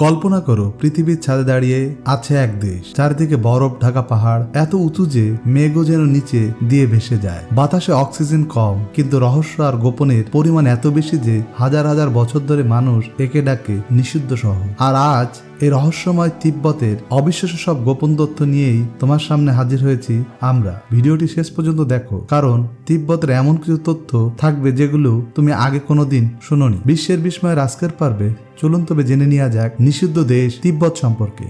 কল্পনা করো, পৃথিবীর ছাদে দাঁড়িয়ে আছে এক দেশ। চারদিকে বরফ, ঢাকা পাহাড়, এত উঁচু যে মেঘও যেন নিচে দিয়ে ভেসে যায়। বাতাসে অক্সিজেন কম, কিন্তু রহস্য আর গোপনের পরিমাণ এত বেশি যে হাজার হাজার বছর ধরে মানুষ একে ডাকে নিষিদ্ধ সহ। আর আজ এই রহস্যময় তিব্বতের অবিশ্বাস্য সব গোপন তথ্য নিয়েই তোমার সামনে হাজির হয়েছি আমরা। ভিডিওটি শেষ পর্যন্ত দেখো, কারণ তিব্বতের এমন কিছু তথ্য থাকবে যেগুলো তুমি আগে কোনোদিন শুনোনি। বিশ্বের বিস্ময়ের আজকের পারবে চলুন জেনে নেওয়া যাক নিষিদ্ধ দেশ তিব্বত সম্পর্কে।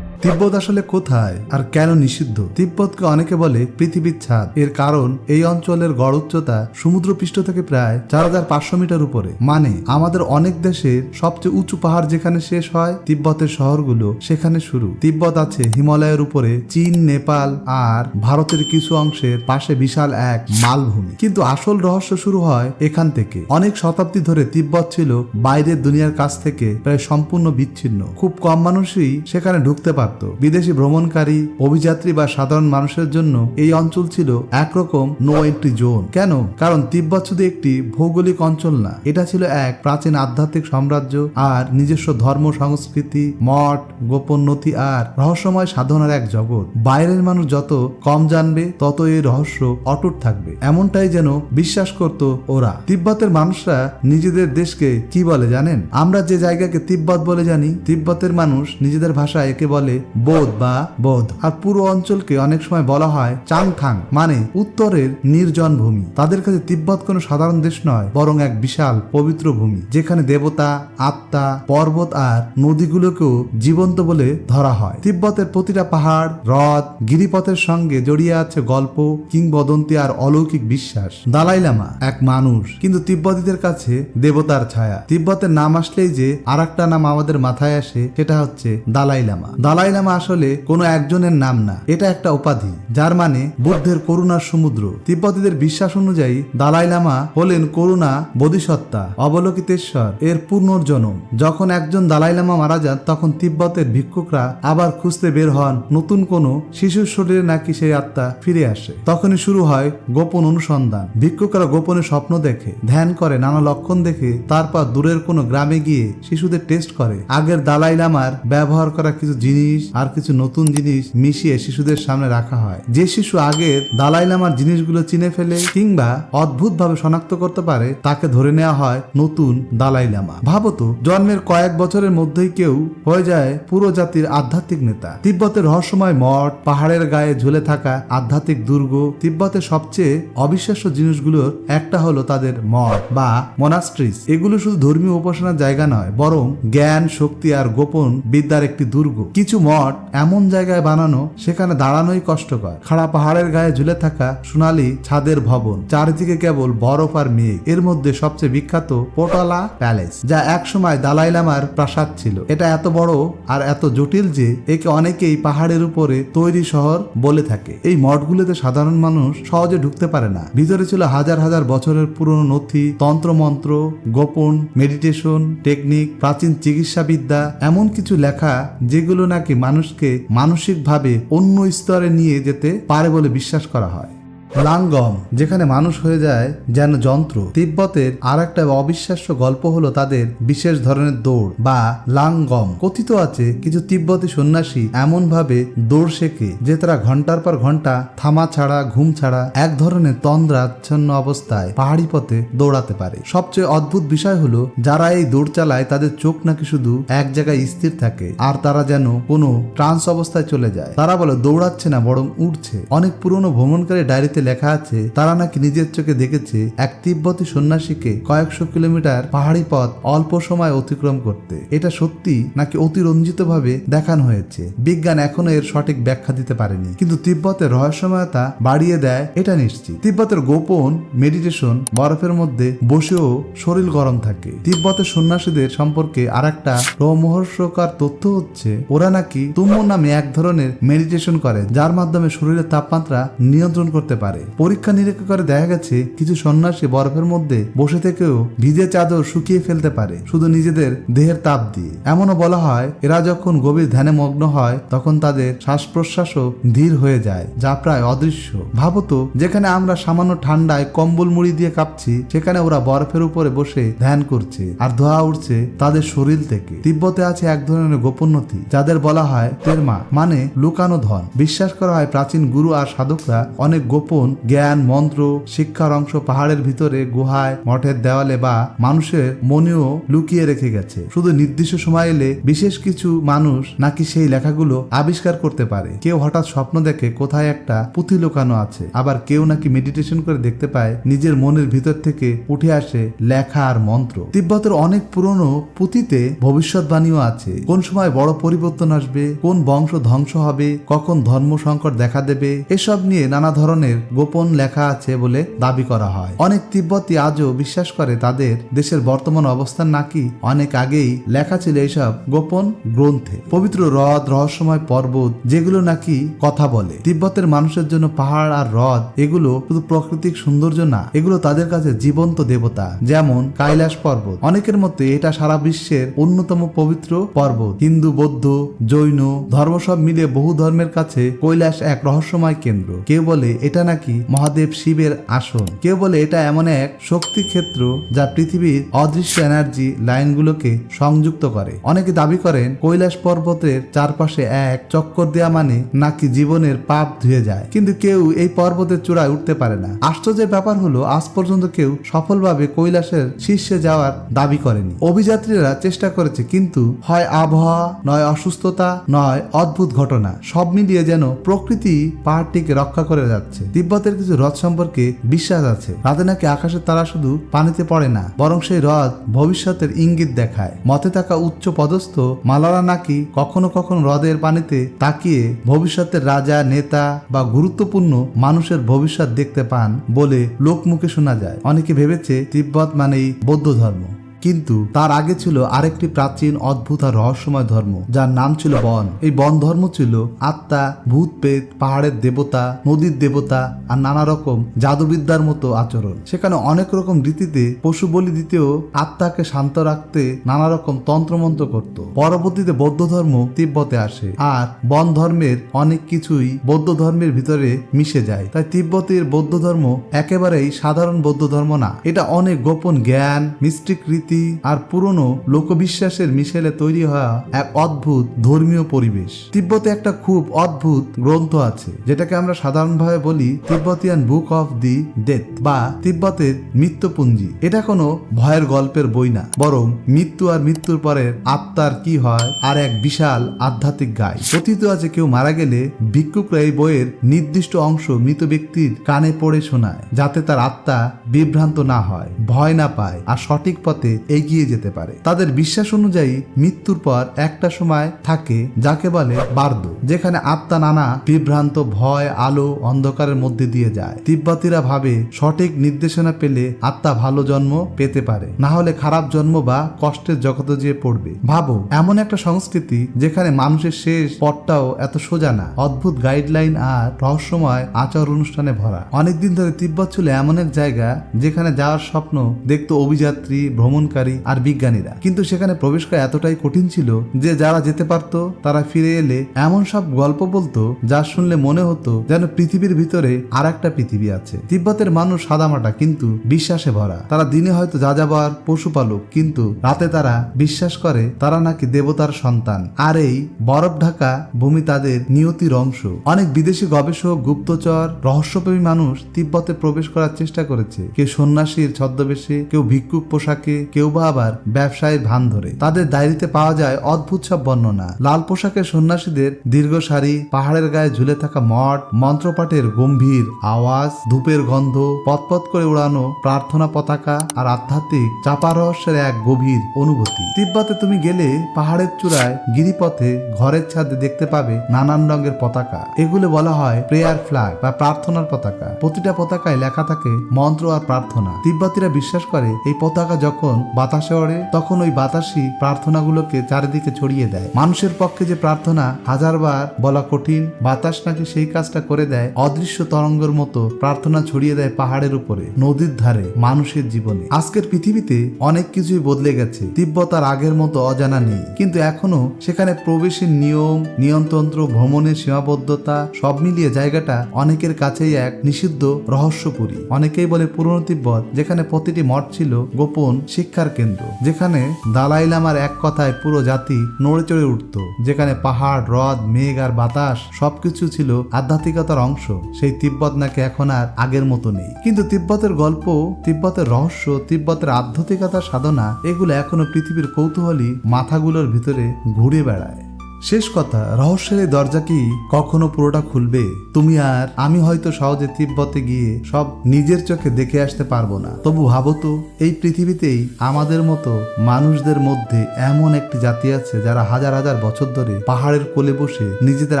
তিব্বত আসলে কোথায় আর কেন নিষিদ্ধ? তিব্বতকে অনেকে বলে পৃথিবীর ছাদ। এর কারণ, এই অঞ্চলের গড় উচ্চতা সমুদ্রপৃষ্ঠ থেকে প্রায় চার হাজার পাঁচশো মিটার উপরে। মানে আমাদের অনেক দেশের সবচেয়ে উঁচু পাহাড় যেখানে শেষ হয়, তিব্বতের শহরগুলো সেখানে শুরু। তিব্বত আছে হিমালয়ের উপরে, চীন, নেপাল আর ভারতের কিছু অংশের পাশে বিশাল এক মালভূমি। কিন্তু আসল রহস্য শুরু হয় এখান থেকে। অনেক শতাব্দী ধরে তিব্বত ছিল বাইরের দুনিয়ার কাছ থেকে প্রায় সম্পূর্ণ বিচ্ছিন্ন। খুব কম মানুষই সেখানে ঢুকতে পারত। বিদেশি ভ্রমণকারী, অভিযাত্রী বা সাধারণ মানুষের জন্য এই অঞ্চল ছিল একরকম নো এন্ট্রি জোন কেন? কারণ তিব্বত শুধু একটি ভৌগোলিক অঞ্চল না, এটা ছিল এক প্রাচীন আধ্যাত্মিক সাম্রাজ্য আর নিজস্ব ধর্ম, সংস্কৃতি, মঠ, গোপন নথি আর রহস্যময় সাধনার এক জগৎ। বাইরের মানুষ যত কম জানবে, তত এই রহস্য অটুট থাকবে। এমনটাই যেন বিশ্বাস করত ওরা। তিব্বতের মানুষরা নিজেদের দেশকে কি বলে জানেন? আমরা যে জায়গাকে তিব্বত বলে জানি, তিব্বতের মানুষ নিজেদের ভাষায় একে বলে বোধ বা বোধ। আর পুরো অঞ্চলকে অনেক সময় বলা হয় চাংথাং মানে উত্তরের নির্জন ভূমি। তাদের কাছে তিব্বত কোনো সাধারণ দেশ নয়, বরং এক বিশাল পবিত্র ভূমি, যেখানে দেবতা, আত্মা, পর্বত আর নদীগুলোকেও জীবন্ত বলে ধরা হয়। তিব্বতের প্রতিটা পাহাড়, হ্রদ, গিরিপথের সঙ্গে জড়িয়ে আছে গল্প কিংবদন্তি আর অলৌকিক বিশ্বাস। দালাই লামা এক মানুষ, কিন্তু তিব্বতীদের কাছে দেবতার ছায়া। তিব্বতের নাম আসলেই যে আর নাম আমাদের মাথায় আসে, সেটা হচ্ছে দালাই লামা। দালাই লামা আসলে কোনো একজনের নাম না, এটা একটা উপাধি, যার মানে বুদ্ধের করুণার সমুদ্র। তিব্বতীদের বিশ্বাস অনুযায়ী দালাই লামা হলেন করুণা বোধিসত্তা অবলোকিতেশ্বর, এর পুনর্জন্ম। যখন একজন দালাই লামা মারা যান, তখন তিব্বতের ভিক্ষুকরা আবার খুঁজতে বের হন, নতুন কোনো শিশুর শরীরে নাকি সেই আত্মা ফিরে আসে। তখনই শুরু হয় গোপন অনুসন্ধান। ভিক্ষুকরা গোপনে স্বপ্ন দেখে, ধ্যান করে, নানা লক্ষণ দেখে, তারপর দূরের কোনো গ্রামে গিয়ে শিশুদের টেস্ট করে। আগের দালাই লামার ব্যবহার করা কিছু জিনিস আর কিছু নতুন জিনিস মিশিয়ে শিশুদের সামনে রাখা হয়। যে শিশু আগের দালাই লামার জিনিসগুলো চিনে ফেলে কিংবা অদ্ভুতভাবে শনাক্ত করতে পারে, তাকে ধরে নেওয়া হয় নতুন দালাই লামা। ভাবতো জন্মের কয়েক বছরের মধ্যেই কেউ হয়ে যায় পুরো জাতির আধ্যাত্মিক নেতা। তিব্বতের রহস্যময় মঠ, পাহাড়ের গায়ে ঝুলে থাকা আধ্যাত্মিক দুর্গ তিব্বতের সবচেয়ে অবিশ্বাস্য জিনিসগুলোর একটা হলো তাদের মঠ বা মনাস্ট্রিস। এগুলো শুধু ধর্মীয় উপাসনার জায়গা নয়, বরং জ্ঞান, শক্তি আর গোপন বিদ্যার একটি দুর্গ। কিছু মঠ এমন জায়গায় বানানো সেখানে দাঁড়ানোই কষ্টকর। খাড়া পাহাড়ের গায়ে ঝুলে থাকা সোনালি ছাদের ভবন, চারিদিকে কেবল বরফ আর মেঘ। এর মধ্যে সবচেয়ে বিখ্যাত পোটালা প্যালেস, যা একসময় দালাই লামার প্রাসাদ ছিল। এটা এত বড় আর এত জটিল যে একে অনেকেই পাহাড়ের উপরে তৈরি শহর বলে থাকে। এই মঠগুলোতে সাধারণ মানুষ সহজে ঢুকতে পারে না। ভিতরে ছিল হাজার হাজার বছরের পুরনো নথি, তন্ত্রমন্ত্র, গোপন মেডিটেশন, টেকনিক, প্রাচীন চিকিৎসাবিদ্যা, এমন কিছু লেখা যেগুলো নাকি মানুষকে মানসিকভাবে অন্য স্তরে নিয়ে যেতে পারে বলে বিশ্বাস করা হয়। লাঙ্গম, যেখানে মানুষ হয়ে যায় যেন যন্ত্র। তিব্বতের আর একটা অবিশ্বাস্য গল্প হলো তাদের বিশেষ ধরনের দৌড় বা লাঙ্গম। কথিত আছে কিছু তিব্বতী সন্ন্যাসী এমন ভাবে দৌড় শেখে যে তারা ঘণ্টার পর ঘণ্টা থামা ছাড়া, ঘুম ছাড়া এক ধরনের তন্দ্রাচ্ছন্ন অবস্থায় পাহাড়ি পথে দৌড়াতে পারে। সবচেয়ে অদ্ভুত বিষয় হলো যারা এই দৌড় চালায় তাদের চোখ নাকি শুধু এক জায়গায় স্থির থাকে, আর তারা যেন কোনো ট্রান্স অবস্থায় চলে যায়। তারা বলে দৌড়াচ্ছে না, বরং উঠছে অনেক পুরনো ভ্রমণকারী ডায়েরিতে লেখা আছে, তারা নাকি নিজের চোখে দেখেছে এক তিব্বতী সন্ন্যাসীকে কয়েকশো কিলোমিটার পাহাড়ি পথ অল্প সময় অতিক্রম করতে। এটা সত্যি নাকি অতিরঞ্জিত ভাবে দেখানো হয়েছে? বিজ্ঞান এখনও এর সঠিক ব্যাখ্যা দিতে পারেনি। কিন্তু তিব্বতের রহস্যময়তা বাড়িয়ে দেয় এটা নিশ্চিত। তিব্বতের গোপন মেডিটেশন বরফের মধ্যে বসেও শরীর গরম থাকে। তিব্বতের সন্ন্যাসীদের সম্পর্কে আর একটা রোমহর্ষকার তথ্য হচ্ছে, ওরা নাকি তুম্ম নামে এক ধরনের মেডিটেশন করে, যার মাধ্যমে শরীরের তাপমাত্রা নিয়ন্ত্রণ করতে পারে। পারে। পরীক্ষা নিরীক্ষা করে দেখা গেছে, কিছু সন্ন্যাসী বরফের মধ্যে বসে থেকেও ভিজে চাদর শুকিয়ে ফেলতে পারে, শুধু নিজেদের দেহের তাপ দিয়ে। এমনও বলা হয়, এরা যখন গভীর ধ্যানে মগ্ন হয়, তখন তাদের শ্বাস প্রশ্বাসও ধীর হয়ে যায়, যা প্রায় অদৃশ্য। ভাবতো, যেখানে আমরা সামান্য ঠান্ডায় কম্বল মুড়ি দিয়ে কাঁপছি, সেখানে ওরা বরফের উপরে বসে ধ্যান করছে, আর ধোয়া উঠছে তাদের শরীর থেকে। তিব্বতে আছে এক ধরনের গোপন নথি যাদের বলা হয় তেরমা মানে লুকানো ধন। বিশ্বাস করা হয় প্রাচীন গুরু আর সাধকরা অনেক গোপন জ্ঞান, মন্ত্র, শিক্ষার অংশ পাহাড়ের ভিতরে গুহায়, মঠের দেওয়ালে বা মানুষের মনেও লুকিয়ে রেখে গেছে। শুধু নির্দিষ্ট সময় এলে বিশেষ কিছু মানুষ নাকি সেই লেখাগুলো আবিষ্কার করতে পারে। কেউ হঠাৎ স্বপ্ন দেখে কোথায় একটা পুঁথি লুকানো আছে। আবার কেউ নাকি মেডিটেশন করে দেখতে পায়, নিজের মনের ভিতর থেকে উঠে আসে লেখা আর মন্ত্র। তিব্বতের অনেক পুরনো পুঁথিতে ভবিষ্যৎবাণীও আছে। কোন সময় বড় পরিবর্তন আসবে, কোন বংশ ধ্বংস হবে, কখন ধর্ম সংকট দেখা দেবে, এসব নিয়ে নানা ধরনের গোপন লেখা আছে বলে দাবি করা হয়। অনেক তিব্বতী আজও বিশ্বাস করে তাদের দেশের বর্তমান অবস্থান নাকি অনেক আগেই লেখা ছিল এইসব গোপন গ্রন্থে। পবিত্র হ্রদ, রহস্যময় পর্বত যেগুলো নাকি কথা বলে। তিব্বতের মানুষের জন্য পাহাড় আর হ্রদ, এগুলো শুধু প্রাকৃতিক সৌন্দর্য না, এগুলো তাদের কাছে জীবন্ত দেবতা, যেমন কৈলাস পর্বত। অনেকের মতে এটা সারা বিশ্বের অন্যতম পবিত্র পর্বত। হিন্দু, বৌদ্ধ, জৈন, ধর্ম সব মিলে বহু ধর্মের কাছে কৈলাস এক রহস্যময় কেন্দ্র। কেউ বলে এটা নাকি মহাদেব শিবের আসন? কেউ বলে এটা এমন এক শক্তি ক্ষেত্র যা পৃথিবীর অদৃশ্য এনার্জি লাইনগুলোকে সংযুক্ত করে। অনেকে দাবি করেন কৈলাস পর্বতের চারপাশে এক চক্কর দেয়া মানে নাকি জীবনের পাপ ধুয়ে যায়। কিন্তু কেউ এই পর্বতের চূড়ায় উঠতে পারে না। আশ্চর্যের ব্যাপার হলো, আজ পর্যন্ত কেউ সফলভাবে কৈলাসের শীর্ষে যাওয়ার দাবি করেনি। অভিযাত্রীরা চেষ্টা করেছে, কিন্তু হয় আবহাওয়া, নয় অসুস্থতা, নয় অদ্ভুত ঘটনা, সব মিলিয়ে যেন প্রকৃতি পাহাড়টিকে রক্ষা করে যাচ্ছে। তিব্বতের কিছু হ্রদ সম্পর্কে বিশ্বাস আছে। রাতে নাকি আকাশের তারা শুধু পানিতে পড়ে না, বরং সেই হ্রদ ভবিষ্যতের ইঙ্গিত দেখায়। মতে থাকা উচ্চ পদস্থ মালারা নাকি কখনো কখনো হ্রদের পানিতে তাকিয়ে ভবিষ্যতের রাজা, নেতা বা গুরুত্বপূর্ণ মানুষের ভবিষ্যৎ দেখতে পান বলে লোকমুখে শোনা যায়। অনেকে ভেবেছে তিব্বত মানেই বৌদ্ধ ধর্ম। কিন্তু তার আগে ছিল আরেকটি প্রাচীন অদ্ভুত আর রহস্যময় ধর্ম, যার নাম ছিল বন। এই বন ধর্ম ছিল আত্মা ভূত পেত পাহাড়ের দেবতা, নদীর দেবতা আর নানা রকম জাদুবিদ্যার মতো আচরণ। সেখানে অনেক রকম রীতিতে পশু বলি দিতেও আত্মাকে শান্ত রাখতে নানা রকম তন্ত্রমন্ত্র করত। পরবর্তীতে বৌদ্ধ ধর্ম তিব্বতে আসে আর বন ধর্মের অনেক কিছুই বৌদ্ধ ধর্মের ভিতরে মিশে যায়। তাই তিব্বতের বৌদ্ধ ধর্ম একেবারেই সাধারণ বৌদ্ধ ধর্ম না। এটা অনেক গোপন জ্ঞান মিস্টিক রীতি আর পুরনো লোকবিশ্বাসের মিশেলে তৈরি হওয়া এক অদ্ভুত ধর্মীয় পরিবেশ। তিব্বতে একটা খুব অদ্ভুত গ্রন্থ আছে, যেটাকে আমরা সাধারণভাবে বলি Tibetan book of the death বা তিব্বতের মৃত্যুপুঞ্জি। এটা কোনো ভয়ের গল্পের বই না, বরং মৃত্যু আর মৃত্যুর পরের আত্মার কি হয় আর এক বিশাল আধ্যাত্মিক গায় কথিত আছে কেউ মারা গেলে ভিক্ষুকরা এই বইয়ের নির্দিষ্ট অংশ মৃত ব্যক্তির কানে পড়ে শোনায়, যাতে তার আত্মা বিভ্রান্ত না হয়, ভয় না পায় আর সঠিক পথে এগিয়ে যেতে পারে। তাদের বিশ্বাস অনুযায়ী মৃত্যুর পর একটা সময় থাকে যাকে বলে বার্ধ যেখানে আত্মা নানা বিভ্রান্ত, ভয়, আলো, অন্ধকারের মধ্যে দিয়ে যায়। তিব্বতীরা ভাবে সঠিক নির্দেশনা পেলে আত্মা ভালো জন্ম পেতে পারে। না হলে খারাপ জন্ম বা কষ্টের জগতে যেয়ে পড়বে। ভাবো, এমন একটা সংস্কৃতি যেখানে মানুষের শেষ পথটাও এত সোজা না। অদ্ভুত গাইডলাইন আর রহস্যময় আচার অনুষ্ঠানে ভরা। অনেকদিন ধরে তিব্বত ছিল এমন এক জায়গা যেখানে যাওয়ার স্বপ্ন দেখতো অভিযাত্রী ভ্রমণকারী আর বিজ্ঞানীরা। কিন্তু সেখানে প্রবেশ করা এতটাই কঠিন ছিল যে যারা যেতে পারতো, তারা ফিরে এলে এমন সব গল্প বলতো যা শুনলে মনে হতো যেন পৃথিবীর ভিতরে আর একটা পৃথিবী আছে। তিব্বতের মানুষ সাদামাটা, কিন্তু বিশ্বাসে ভরা। তারা দিনে হয়তো যাযাবর, পশুপালক, কিন্তু রাতে তারা বিশ্বাস করে তারা নাকি দেবতার সন্তান। আর এই বরফ ঢাকা ভূমি তাদের নিয়তির অংশ। অনেক বিদেশি গবেষক, গুপ্তচর, রহস্যপ্রেমী মানুষ তিব্বতে প্রবেশ করার চেষ্টা করেছে। কেউ সন্ন্যাসীর ছদ্মবেশে, কেউ ভিক্ষুক পোশাকে কেউ বা আবার ব্যবসায়ের ভান ধরে। তাদের ডায়েরিতে পাওয়া যায় অদ্ভুত সব বর্ণনা। লাল পোশাকের সন্ন্যাসীদের দীর্ঘ সারি পাহাড়ের গায়ে ঝুলে থাকা মঠ, মন্ত্রপাঠের গম্ভীর আওয়াজ, ধূপের গন্ধ, পথপথ করে উড়ানো প্রার্থনা পতাকা আর আধ্যাত্মিক চাপা রহস্যের এক গভীর অনুভূতি। তিব্বতে তুমি গেলে পাহাড়ের চূড়ায় গিরিপথে ঘরের ছাদে দেখতে পাবে নানান রঙের পতাকা। এগুলো বলা হয় প্রেয়ার ফ্ল্যাগ বা প্রার্থনার পতাকা। প্রতিটা পতাকায় লেখা থাকে মন্ত্র আর প্রার্থনা। তিব্বতীরা বিশ্বাস করে এই পতাকা যখন বাতাসে ওড়ে, তখন ওই বাতাসই প্রার্থনাগুলোকে চারিদিকে ছড়িয়ে দেয়। মানুষের পক্ষে যে প্রার্থনা হাজারবার বলা কঠিন, বাতাস নাকি সেই কাজটা করে দেয়, অদৃশ্য তরঙ্গের মতো প্রার্থনা ছড়িয়ে দেয় পাহাড়ের উপরে, নদীর ধারে, মানুষের জীবনে। আজকের পৃথিবীতে অনেক কিছুই বদলে গেছে তিব্বত আর আগের মতো অজানা নেই। কিন্তু এখনও সেখানে প্রবেশের নিয়ম নিয়ন্ত্রন্ত্র ভ্রমণের সীমাবদ্ধতা, সব মিলিয়ে জায়গাটা অনেকের কাছেই এক নিষিদ্ধ রহস্যপুরী। অনেকেই বলে পুরনো তিব্বত, যেখানে প্রতিটি মঠ ছিল গোপন শিক্ষার কেন্দ্র, যেখানে দালাই লামার এক কথায় পুরো জাতি নড়ে চড়ে উঠত, যেখানে পাহাড়, হ্রদ, মেঘ আর বাতাস সবকিছু ছিল আধ্যাত্মিকতার অংশ। সেই তিব্বত নাকি এখন আর আগের মতো নেই। কিন্তু তিব্বতের গল্প, তিব্বতের রহস্য, তিব্বতের আধ্যাত্মিকতা সাধনা, এগুলো এখনও পৃথিবীর কৌতূহলী মাথাগুলোর ভিতরে ঘুরে বেড়ায়। শেষ কথা, রহস্যের এই দরজা কি কখনো পুরোটা খুলবে? তুমি আর আমি হয়তো সহজে তিব্বতে গিয়ে সব নিজের চোখে দেখে আসতে পারব না। তবু ভাবো তো, এই পৃথিবীতেই আমাদের মতো মানুষদের মধ্যে এমন একটি জাতি আছে যারা হাজার হাজার বছর ধরে পাহাড়ের কোলে বসে নিজেদের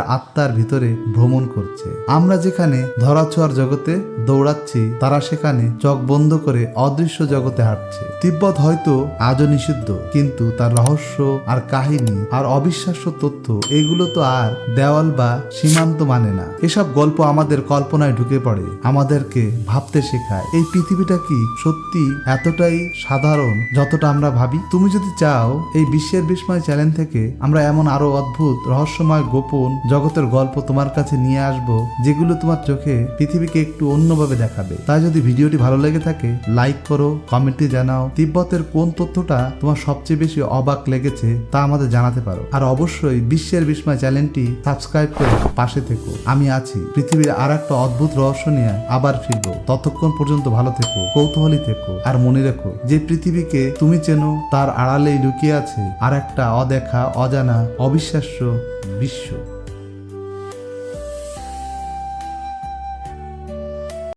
আত্মার ভিতরে ভ্রমণ করছে। আমরা যেখানে ধরাছোঁয়ার জগতে দৌড়াচ্ছি, তারা সেখানে চোখ বন্ধ করে অদৃশ্য জগতে হাঁটছে। তিব্বত হয়তো আজও নিষিদ্ধ, কিন্তু তার রহস্য আর কাহিনী আর অবিশ্বাস্য তথ্য এগুলো তো আর দেওয়াল বা সীমান্ত মানে না। এসব গল্প আমাদের কল্পনায় ঢুকে পড়ে, আমাদেরকে ভাবতে শেখায়। এই পৃথিবীটা কি সত্যি এতটাই সাধারণ যতটা আমরা ভাবি? তুমি যদি চাও, এই বিশ্বের বিস্ময় চ্যানেল থেকে আমরা এমন আরও অদ্ভুত, রহস্যময়, গোপন জগতের গল্প তোমার কাছে নিয়ে আসব, যেগুলো তোমার চোখে পৃথিবীকে একটু অন্যভাবে দেখাবে। তাই যদি ভিডিওটি ভালো লেগে থাকে, লাইক করো, কমেন্টে জানাও। তিব্বতের কোন তথ্যটা তোমার সবচেয়ে বেশি অবাক লেগেছে, তা আমাদের জানাতে পারো। আর অবশ্যই বিশ্বের বিস্ময় চ্যানেলটি সাবস্ক্রাইব করে পাশে থেকো। আমি আছি পৃথিবীর আর একটা অদ্ভুত রহস্য নিয়ে আবার ফিরবো। ততক্ষণ পর্যন্ত ভালো থেকো, কৌতূহলী থেকো, আর মনে রেখো যে পৃথিবীকে তুমি চেনো, তার আড়ালেই লুকিয়ে আছে আর একটা অদেখা, অজানা, অবিশ্বাস্য বিশ্ব।